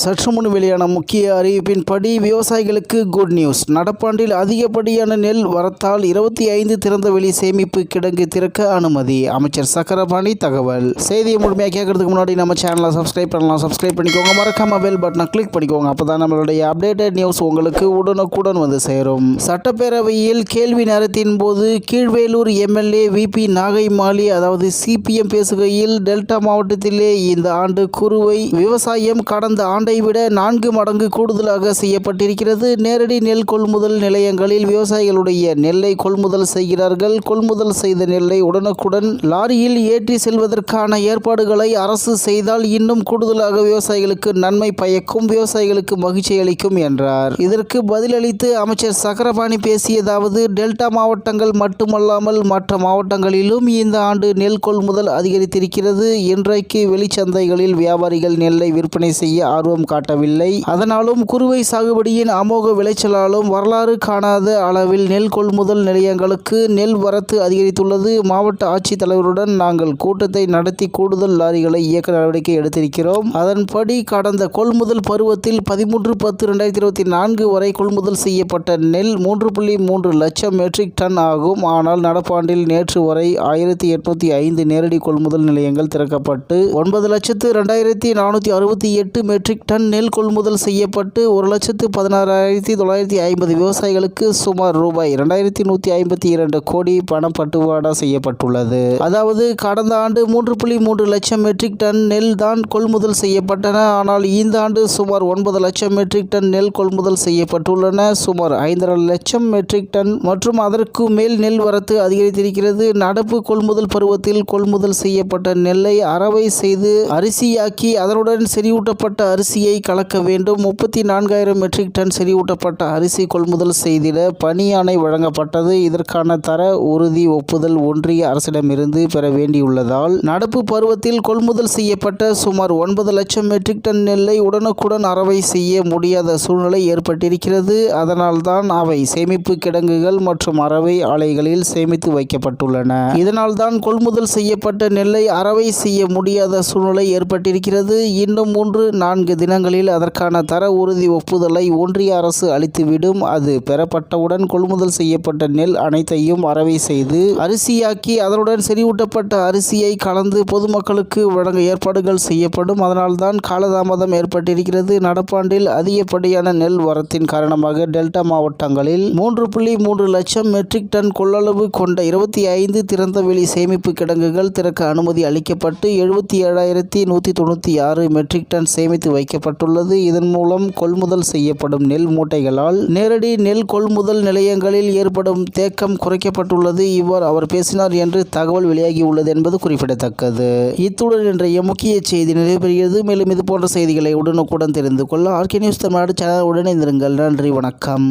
சற்று முன் வெளியான முக்கிய அறிவிப்பின்படி விவசாயிகளுக்கு குட் நியூஸ் நடப்பாண்டில் அதிகப்படியான நெல் வரத்தால் இருபத்தி ஐந்து திறந்தவெளி சேமிப்பு கிடங்கு திறக்க அனுமதி. அமைச்சர் சக்கரபாணி தகவல். செய்தியை முழுமையாக கேட்கறதுக்கு முன்னாடி நம்ம சேனலை சப்ஸ்கிரைப் பண்ணலாம். சப்ஸ்கிரைப் பண்ணிக்கோங்க. மறக்காம பெல் பட்டனை கிளிக் பண்ணிக்கோங்க. அப்போ தான் நம்மளுடைய அப்டேட்டட் நியூஸ் உங்களுக்கு உடனுக்குடன் வந்து சேரும். சட்டப்பேரவையில் கேள்வி நேரத்தின் போது கீழ்வேலூர் எம்எல்ஏ விபி நாகைமாலி அதாவது சிபிஎம் பேசுகையில் டெல்டா மாவட்டத்திலே இந்த ஆண்டு குறுவை விவசாயம் கடந்த ஆண்டு விட நான்கு மடங்கு கூடுதலாக செய்யப்பட்டிருக்கிறது. நேரடி நெல் கொள்முதல் நிலையங்களில் விவசாயிகளுடைய நெல்லை கொள்முதல் செய்கிறார்கள். கொள்முதல் செய்த நெல்லை உடனுக்குடன் லாரியில் ஏற்றி செல்வதற்கான ஏற்பாடுகளை அரசு செய்தால் இன்னும் கூடுதலாக விவசாயிகளுக்கு நன்மை பயக்கும் விவசாயிகளுக்கு மகிழ்ச்சி அளிக்கும் என்றார். இதற்கு பதிலளித்து அமைச்சர் சக்கரபாணி பேசியதாவது டெல்டா மாவட்டங்கள் மட்டுமல்லாமல் மற்ற மாவட்டங்களிலும் இந்த ஆண்டு நெல் கொள்முதல் அதிகரித்திருக்கிறது. இன்றைக்கு வெளிச்சந்தைகளில் வியாபாரிகள் நெல்லை விற்பனை செய்ய ஆர்வம் காட்டவில்லை. அதனாலும் குறுவை சாகுபடியின் அமோக விளைச்சலாலும் வரலாறு காணாத அளவில் நெல் கொள்முதல் நிலையங்களுக்கு நெல் வரத்து அதிகரித்துள்ளது. மாவட்ட ஆட்சித்தலைவருடன் நாங்கள் கூட்டத்தை நடத்தி கூடுதல் லாரிகளை இயக்க நடவடிக்கை எடுத்திருக்கிறோம். அதன்படி கடந்த கொள்முதல் பருவத்தில் பதிமூன்று பத்து ரெண்டாயிரத்தி இருபத்தி நான்கு வரை கொள்முதல் செய்யப்பட்ட நெல் மூன்று புள்ளி மூன்று லட்சம் மெட்ரிக் டன் ஆகும். ஆனால் நடப்பாண்டில் நேற்று வரை ஆயிரத்தி எட்நூத்தி ஐந்து நேரடி கொள்முதல் நிலையங்கள் திறக்கப்பட்டு ஒன்பது லட்சத்து ரெண்டாயிரத்தி நானூற்றி அறுபத்தி எட்டு மெட்ரிக் டன் நெல் கொள்முதல் செய்யப்பட்டு ஒரு லட்சத்து பதினாறாயிரத்தி தொள்ளாயிரத்தி ஐம்பது விவசாயிகளுக்கு சுமார் ரூபாய் ரெண்டாயிரத்தி நூற்றி ஐம்பத்தி இரண்டு கோடி பணம் பட்டுவாடா செய்யப்பட்டுள்ளது. அதாவது கடந்த ஆண்டு மூன்று புள்ளி மூன்று லட்சம் மெட்ரிக் டன் நெல் தான் கொள்முதல் செய்யப்பட்டன. ஆனால் இந்த ஆண்டு சுமார் ஒன்பது லட்சம் மெட்ரிக் டன் நெல் கொள்முதல் செய்யப்பட்டுள்ளன. சுமார் ஐந்தரை லட்சம் மெட்ரிக் டன் மற்றும் அதற்கு மேல் நெல் வரத்து அதிகரித்திருக்கிறது. நடப்பு கொள்முதல் பருவத்தில் கொள்முதல் செய்யப்பட்ட நெல்லை அறவை செய்து அரிசியாக்கி அதனுடன் செறிவூட்டப்பட்ட அரிசியை கலக்க வேண்டும். முப்பத்தி நான்காயிரம் மெட்ரிக் டன் செறிவூட்டப்பட்ட அரிசி கொள்முதல் செய்திட பணியானை வழங்கப்பட்டது. இதற்கான தர உறுதி ஒப்புதல் ஒன்றிய அரசிடமிருந்து பெற வேண்டியுள்ளதால் நடப்பு பருவத்தில் கொள்முதல் செய்யப்பட்ட சுமார் ஒன்பது லட்சம் மெட்ரிக் டன் நெல்லை உடனுக்குடன் அறவை செய்ய முடியாத சூழ்நிலை ஏற்பட்டிருக்கிறது. அதனால்தான் அவை சேமிப்பு கிடங்குகள் மற்றும் அறவை ஆலைகளில் சேமித்து வைக்கப்பட்டுள்ளன. இதனால்தான் கொள்முதல் செய்யப்பட்ட நெல்லை அறவை செய்ய முடியாத சூழ்நிலை ஏற்பட்டிருக்கிறது. இன்னும் மூன்று நான்கு தினங்களில் அதற்கான தர உறுதி ஒப்புதலை ஒன்றிய அரசு அளித்துவிடும். அது பெறப்பட்டவுடன் கொள்முதல் செய்யப்பட்ட நெல் அனைத்தையும் அறவை செய்து அரிசியாக்கி அதனுடன் செறிவூட்டப்பட்ட அரிசியை கலந்து பொதுமக்களுக்கு வழங்க ஏற்பாடுகள் செய்யப்படும். அதனால்தான் காலதாமதம் ஏற்பட்டிருக்கிறது. நடப்பாண்டில் அதிகப்படியான நெல் வரத்தின் காரணமாக டெல்டா மாவட்டங்களில் மூன்று புள்ளி மூன்று லட்சம் மெட்ரிக் டன் கொள்ளளவு கொண்ட இருபத்தி ஐந்து திறந்தவெளி சேமிப்பு கிடங்குகள் திறக்க அனுமதி அளிக்கப்பட்டு எழுபத்தி ஏழாயிரத்தி நூற்றி தொண்ணூற்றி ஆறு மெட்ரிக் டன் சேமித்து அமைக்கப்பட்டுள்ளது இதன் மூலம் கொள்முதல் செய்யப்படும் நெல் மூட்டைகளால் நேரடி நெல் கொள்முதல் நிலையங்களில் ஏற்படும் தேக்கம் குறைக்கப்பட்டுள்ளது. இவ்வாறு அவர் பேசினார் என்று தகவல் வெளியாகியுள்ளது என்பது குறிப்பிடத்தக்கது. இத்துடன் இன்றைய முக்கிய செய்தி நிறைவேறுகிறது மேலும் இது போன்ற செய்திகளை உடனுக்குடன் தெரிந்து கொள்ள ஆர்கே நியூஸ் தமிழ்நாடு சேனல் உடனே இருங்கள் நன்றி வணக்கம்.